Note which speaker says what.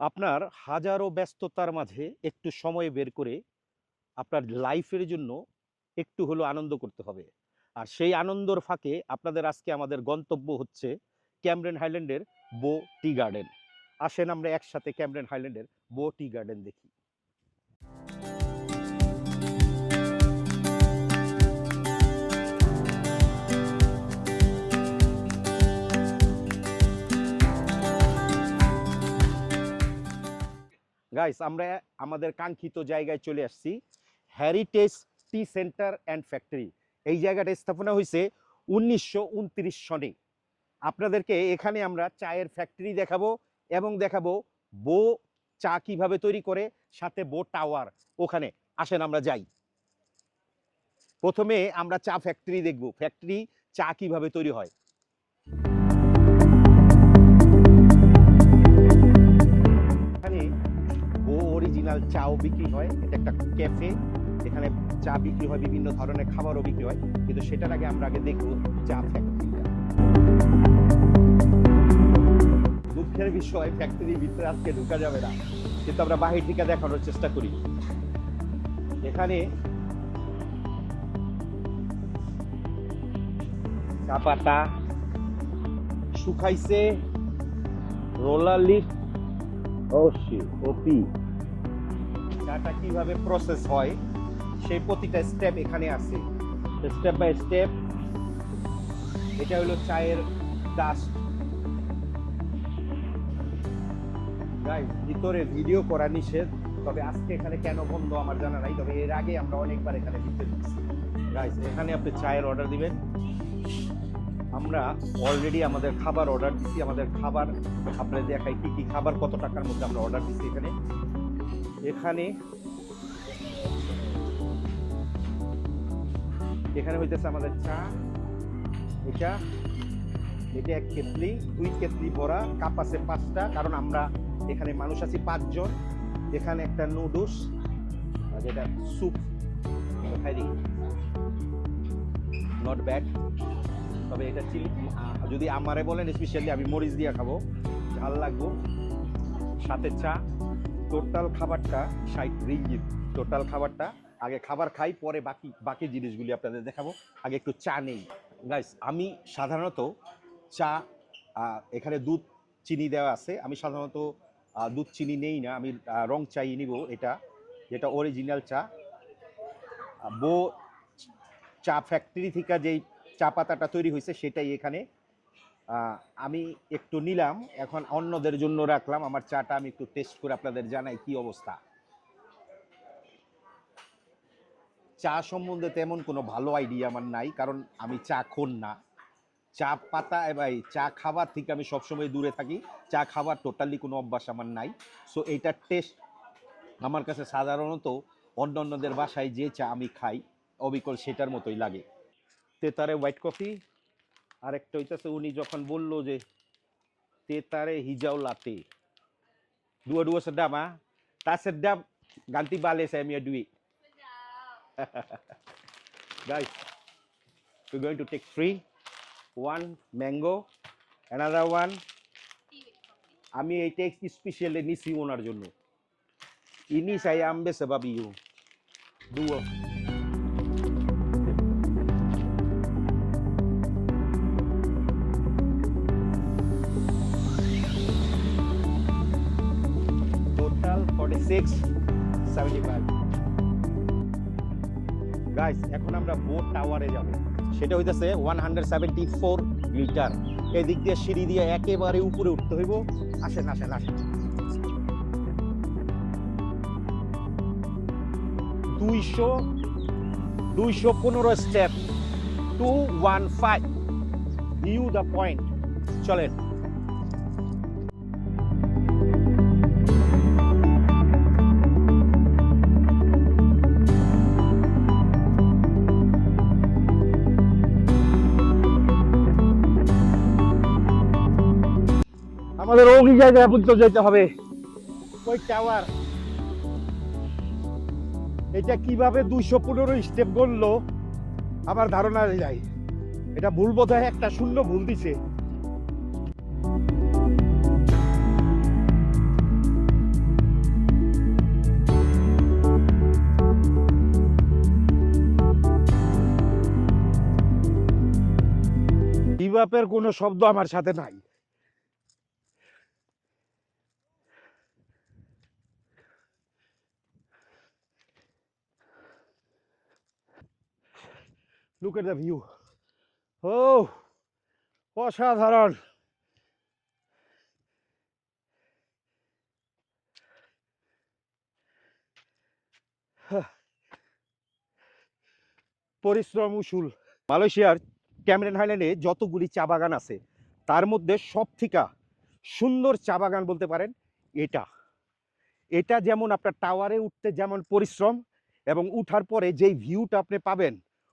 Speaker 1: আপনার হাজারো ব্যস্ততার মাঝে একটু সময় বের করে আপনার লাইফের জন্য একটু হলো আনন্দ করতে হবে। আর সেই আনন্দর ফাঁকে আপনাদের আজকে আমাদের গন্তব্য হচ্ছে ক্যামরেন হাইল্যান্ডের বো টি গার্ডেন। আসেন আমরা একসাথে ক্যামরেন হাইল্যান্ডের বো টি গার্ডেন দেখি। গাইস আমরা আমাদের কাঙ্ক্ষিত জায়গায় চলে আসছি। Heritage tea centre and factory এই জায়গাটা স্থাপনা হয়েছে উনিশশো উনত্রিশ সনে। আপনাদেরকে এখানে আমরা চায়ের ফ্যাক্টরি দেখাবো এবং দেখাবো বো চা কীভাবে তৈরি করে, সাথে বো টাওয়ার। ওখানে আসেন আমরা যাই। প্রথমে আমরা চা ফ্যাক্টরি দেখব। ফ্যাক্টরি চা কীভাবে তৈরি হয়? অরিজিনাল চাও বিক্রি হয়, এটা একটা ক্যাফে, এখানে চা বিক্রি হয়, বিভিন্ন ধরনের খাবারও বিক্রি হয়, কিন্তু সেটার আগে আমরা আগে দেখব চা ফ্যাক্টরিটা দুঃখের বিষয় ফ্যাক্টরির ভিতরে আজকে ঢুকা যাবে না, কিন্তু আমরা বাহির থেকে দেখানোর চেষ্টা করি। এখানে চা পাতা শুকাইছে রোলার লিফ শিট ওপি চাটা কীভাবে প্রসেস হয়, সেই প্রতিটা স্টেপ এখানে আছে। স্টেপ বাই স্টেপ এটা হলো চায়ের ডাস্ট ভিতরে ভিডিও করা নিষেধ, তবে আজকে এখানে কেন বন্ধ আমার জানা নাই, তবে এর আগে আমরা অনেকবার এখানে ভিতরে গাইস এখানে আপনি চায়ের অর্ডার দিবেন। আমরা অলরেডি আমাদের খাবার অর্ডার দিচ্ছি আমাদের খাবার, আপনাদের দেখাই কি কি খাবার, কত টাকার মধ্যে আমরা অর্ডার দিচ্ছি এখানে। এখানে এখানে হইতেছে আমাদের চা। এটা এটা এক কেতলি, দুই কেতলি ভরা কাপ আছে পাঁচটা, কারণ আমরা এখানে মানুষ আছি পাঁচজন। এখানে একটা নুডলস যেটা স্যুপ। খাই দিই। নট ব্যাড তবে এটা চিলি। যদি আমারে বলেন স্পেশালি আমি মরিচ দিয়ে খাব। ঝাল লাগবো। সাথে চা। টোটাল খাবারটা ষাট রিঙ্গিত। টোটাল খাবারটা, আগে খাবার খাই, পরে বাকি বাকি জিনিসগুলি আপনাদের দেখাবো। আগে একটু চা নেই। গাইস আমি সাধারণত চা এখানে দুধ, চিনি দেওয়া আছে। আমি সাধারণত দুধ, চিনি নেই না। আমি রং চাই নিব এটা, যেটা অরিজিনাল চা। বো, চা ফ্যাক্টরি থেকে যেই চা পাতাটা তৈরি হয়েছে, সেটাই এখানে আমি একটু নিলাম, এখন অন্যদের জন্য রাখলাম, আমার চাটা আমি একটু টেস্ট করে আপনাদের জানাই কি অবস্থা। চা সম্বন্ধে তেমন কোনো ভালো আইডিয়া আমার নাই, কারণ আমি চা খোন না। চা পাতা এবং এই চা খাবার থেকে আমি সবসময় দূরে থাকি, চা খাবার টোটালি কোনো অভ্যাস আমার নাই। সো এইটার টেস্ট আমার কাছে সাধারণত অন্য অন্যদের বাসায় যে চা আমি খাই, অবিকল সেটার মতোই লাগে। তেতারে হোয়াইট কফি আরেকটা হইতেছে, উনি যখন বলল যে তেতারে হিজাও লাতে। দুয়া দুয়া আছে ডাম হ্যাঁ? তা সে ডাম গানটি বালে আমি দুই guys you going to take three one mango another one আমি এইটা স্পেশালি নিছি ওনার জন্য। ইনি চাই আমবে সে ভাবি ইউ টোটাল 46 75 গাইস এখন আমরা বোট টাওয়ারে যাব। সেটা হইতাছে 174 মিটার এই দিক দিয়ে সিঁড়ি দিয়ে একেবারে উপরে উঠতে হইব। আসেন আসেন আসেন। দুইশো দুইশো পনেরো step two one five view the point চলেন। আমাদের ওই জায়গায় পর্যন্ত যেতে হবে। ওই টাওয়ার। এটা কীভাবে দুইশো পনেরো স্টেপ গড়লো, আমার ধারণা যাই এটা ভুল বোধ হয় একটা শূন্য ভুল দিছে। কোনো শব্দ আমার সাথে নাই। Look at the view. Oh, অসাধারণ। পরিশ্রম উসুল। মালয়েশিয়ার ক্যামেরন হাইল্যান্ডে যতগুলি চা বাগান আছে তার মধ্যে সব থেকে সুন্দর চা বাগান বলতে পারেন এটা। এটা যেমন আপনার টাওয়ারে উঠতে যেমন পরিশ্রম এবং উঠার পরে যেই ভিউটা আপনি পাবেন